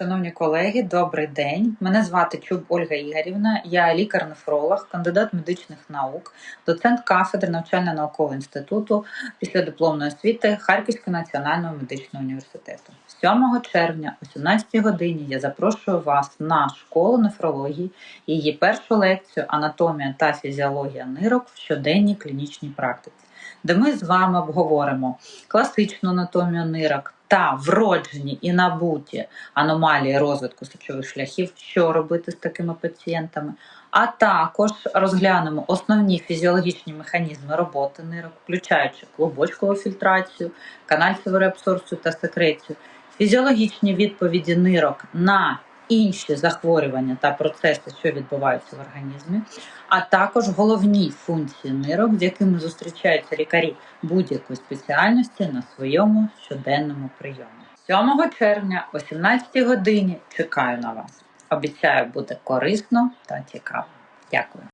Шановні колеги, добрий день. Мене звати Чуб Ольга Ігорівна. Я лікар-нефролог, кандидат медичних наук, доцент кафедри навчально-наукового інституту після дипломної освіти Харківського національного медичного університету. 7 червня о 17 годині я запрошую вас на школу нефрології, її першу лекцію Анатомія та фізіологія нирок в щоденній клінічній практиці, де ми з вами обговоримо класичну анатомію нирок та вроджені і набуті аномалії розвитку сечових шляхів, що робити з такими пацієнтами. А також розглянемо основні фізіологічні механізми роботи нирок, включаючи клубочкову фільтрацію, канальцеву реабсорбцію та секрецію, фізіологічні відповіді нирок на інші захворювання та процеси, що відбуваються в організмі, а також головні функції нирок, з якими зустрічаються лікарі будь-якої спеціальності на своєму щоденному прийомі. 7 червня о 17 годині чекаю на вас. Обіцяю, буде корисно та цікаво. Дякую.